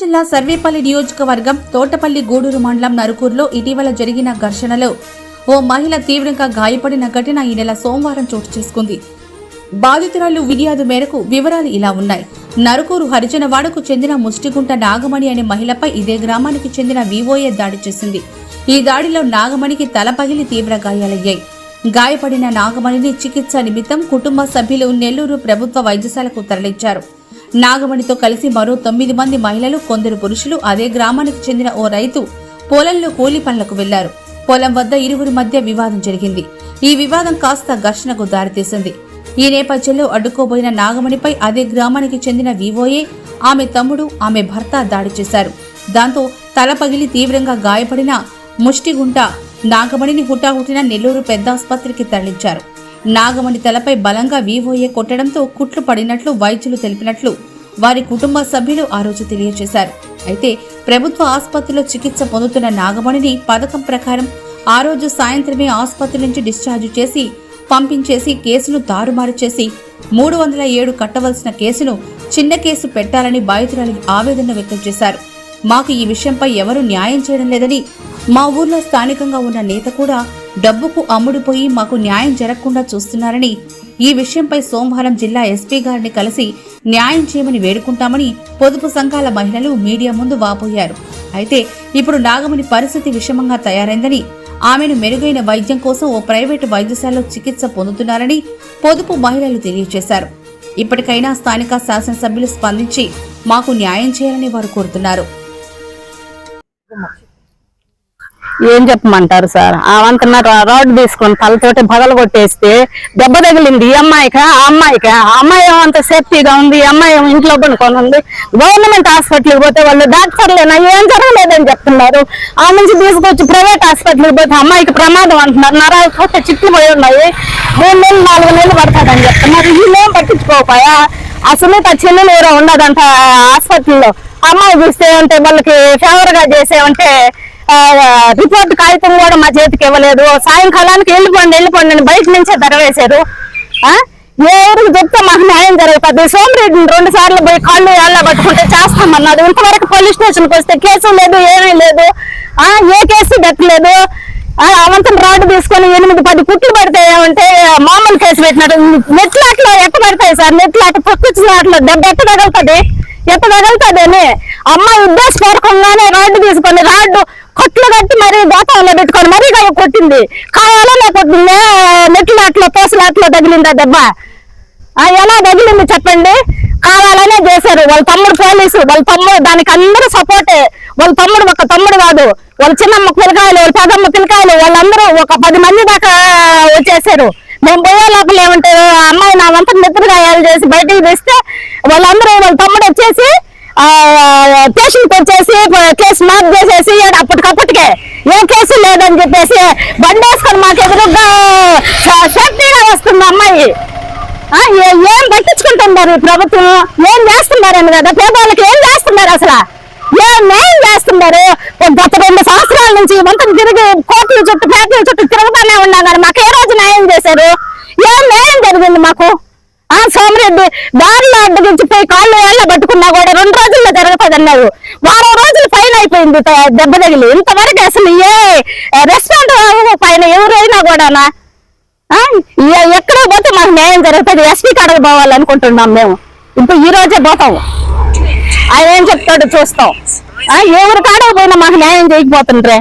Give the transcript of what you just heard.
జిల్లా సర్వేపల్లి నియోజకవర్గం తోటపల్లి గూడూరు మండలం నరుకూరులో ఇటీవల జరిగిన ఘర్షణలో ఓ మహిళ తీవ్రంగా గాయపడిన ఘటన ఈ నెల సోమవారం చోటు చేసుకుంది. బాధితురాలు ఫిర్యాదు మేరకు వివరాలు ఇలా ఉన్నాయి. నరుకూరు హరిజనవాడకు చెందిన ముష్టిగుంట నాగమణి అనే మహిళపై ఇదే గ్రామానికి చెందిన వివోఏ దాడి చేసింది. ఈ దాడిలో నాగమణికి తల పగిలి తీవ్ర గాయాలయ్యాయి. గాయపడిన నాగమణిని చికిత్స నిమిత్తం కుటుంబ సభ్యులు నెల్లూరు ప్రభుత్వ వైద్యశాలకు తరలించారు. నాగమణితో కలిసి మరో తొమ్మిది మంది మహిళలు కొందరు పురుషులు అదే గ్రామానికి చెందిన ఓ రైతు పొలంలో కూలి పనులకు వెళ్ళారు. పొలం వద్ద ఇరువురి మధ్య వివాదం జరిగింది. ఈ వివాదం కాస్త ఘర్షణకు దారితీసింది. ఈ నేపథ్యంలో అడ్డుకోబోయిన నాగమణిపై అదే గ్రామానికి చెందిన వివోయే ఆమె తమ్ముడు ఆమె భర్త దాడి చేశారు. దాంతో తల పగిలి తీవ్రంగా గాయపడిన ముష్టిగుంట నాగమణిని హుటాహుటిన నెల్లూరు పెద్ద ఆసుపత్రికి తరలించారు. నాగమణి తలపై బలంగా వీవోఏ కొట్టడంతో కుట్లు పడినట్లు వైద్యులు తెలిపినట్లు వారి కుటుంబ సభ్యులు ఆ రోజు తెలియజేశారు. అయితే ప్రభుత్వ ఆసుపత్రిలో చికిత్స పొందుతున్న నాగమణిని పథకం ప్రకారం ఆ రోజు సాయంత్రమే ఆసుపత్రి నుంచి డిశ్చార్జ్ చేసి పంపించేసి కేసును తారుమారు చేసి మూడు వందల ఏడు కట్టవలసిన కేసును చిన్న కేసు పెట్టాలని బాధితురాలి ఆవేదన వ్యక్తం చేశారు. మాకు ఈ విషయంపై ఎవరూ న్యాయం చేయడం లేదని మా ఊర్లో స్థానికంగా ఉన్న నేత కూడా డబ్బుకు అమ్ముడుపోయి మాకు న్యాయం జరగకుండా చూస్తున్నారని ఈ విషయంపై సోమవారం జిల్లా ఎస్పీ గారిని కలిసి న్యాయం చేయమని వేడుకుంటామని పొదుపు సంఘాల మహిళలు మీడియా ముందు వాపోయారు. అయితే ఇప్పుడు నాగమణి పరిస్థితి విషమంగా తయారైందని ఆమెను మెరుగైన వైద్యం కోసం ఓ ప్రైవేటు వైద్యశాలలో చికిత్స పొందుతున్నారని పొదుపు మహిళలు తెలియజేశారు. ఇప్పటికైనా స్థానిక శాసనసభ్యులు స్పందించి మాకు న్యాయం చేయాలని వారు కోరుతున్నారు. ఏం చెప్పమంటారు సార్? అవంతన రోడ్డు తీసుకొని తలతోటి పగలు కొట్టేస్తే దెబ్బ తగిలింది. ఈ అమ్మాయికి? ఆ అమ్మాయికి? ఆ అమ్మాయి ఏమంత సేఫ్టీగా ఉంది. ఈ అమ్మాయి ఏమో ఇంట్లో పడుకొని ఉంది. గవర్నమెంట్ హాస్పిటల్కి పోతే వాళ్ళు డాక్టర్లేనా? ఏం జరగలేదని చెప్తున్నారు. ఆ నుంచి తీసుకొచ్చి ప్రైవేట్ హాస్పిటల్కి పోతే అమ్మాయికి ప్రమాదం అంటున్నారు. నరాలు పోతే చిట్లు పోయి ఉన్నాయి. మూడు నెలలు నాలుగు నెలలు పడతాదని చెప్తున్నారు. వీళ్ళేం పట్టించుకోకపోయా? అసలు ఆ చిన్న ఎవరో ఉండదంట హాస్పిటల్లో. అమ్మాయి చూస్తే అంటే వాళ్ళకి ఫేవర్గా చేసేవంటే రిపోర్ట్ కాగితం కూడా మా చేతికి ఇవ్వలేదు. సాయంకాలానికి వెళ్ళిపోండి వెళ్ళిపోండి అని బయట నుంచే ధరవేశారు. ఎవరికి చెప్తే మాకు న్యాయం జరుగుతుంది సోమరెడ్డిని రెండు సార్లు పోయి కాళ్ళు ఏళ్ళ పట్టుకుంటే చేస్తామన్నది ఇంతవరకు పోలీస్ స్టేషన్కి వస్తే కేసు లేదు ఏమీ లేదు. ఏ కేసు పెట్టలేదు. అవంతం రాడ్ తీసుకొని ఎనిమిది పది పుట్లు పడితే ఏమంటే మామూలు కేసు పెట్టినాడు నెట్లాట్లో ఎట్ట పడతాయి సార్? నెట్లాట పొక్కుచ్చినట్లు దెబ్బ ఎట్ట తగులుతుంది? ఎట్ట తగులుతుంది అని అమ్మాయి ఉద్దేశపూర్వకంగానే రాడ్డు తీసుకొని రాడ్డు కొట్లు కట్టి మరి గోతంలో పెట్టుకొని మరీ కాయ కొట్టింది. కావాలనే కొట్టింది నెట్లాట్లో పోసలాట్లో తగిలిందా దెబ్బ? ఎలా తగిలింది చెప్పండి? కావాలనే చేశారు. వాళ్ళ తమ్ముడు పోలీసు వాళ్ళ తమ్ముడు దానికి అందరూ సపోర్టే. వాళ్ళ తమ్ముడు ఒక తమ్ముడు కాదు. వాళ్ళ చిన్నమ్మ పిల్లకాయలు వాళ్ళ పెదమ్మ పిల్లకాయలు వాళ్ళందరూ ఒక పది మంది దాకా వచ్చేసారు. మేము పోయే లోపల ఏమంటే అమ్మాయి నా వంట నిద్రగా చేసి బయటికి తెస్తే వాళ్ళందరూ వాళ్ళ తమ్ముడు వచ్చేసి స్టేషన్కి వచ్చేసి కేసు మార్క్ చేసేసి అప్పటికప్పటికే ఏ కేసు లేదని చెప్పేసి బండి వేసుకొని మాకు ఎదురుగా సేఫ్టీగా వస్తుంది అమ్మాయి. ఏం పట్టించుకుంటున్నారు ఈ ప్రభుత్వం? ఏం చేస్తున్నారని కదా పేదవాళ్ళకి ఏం చేస్తున్నారు అసలు? ఏం ఏం చేస్తున్నారు? గత రెండు సంవత్సరాల నుంచి మొత్తం తిరిగి కోట్ల చుట్టూ పేటల చుట్టూ తిరుగుతూనే ఉన్నాం కానీ మాకు ఏ రోజు న్యాయం చేశారు? ఏం న్యాయం జరిగింది మాకు? ఆ సోమరెడ్డి దారి అడ్డగించి పోయి కాళ్ళు ఏళ్ళ పట్టుకున్నా కూడా రెండు రోజుల్లో జరుగుతుంది అన్నారు వారం రోజులు ఫైన్ అయిపోయింది దెబ్బ తగిలి. ఇంతవరకు అసలు ఏ రెస్టారెంట్ పైన ఎవరైనా కూడానా? ఆ, ఎక్కడ పోతే మాకు న్యాయం జరుగుతుంది. ఎస్పీ కాడకు పోవాలనుకుంటున్నాం మేము. ఇప్పుడు ఈ రోజే పోతాం. ఆయన ఏం చెప్తాడో చూస్తాం. ఆ, ఎవరి కాడకు పోయినా మాకు న్యాయం చేయకపోతుండ్రే.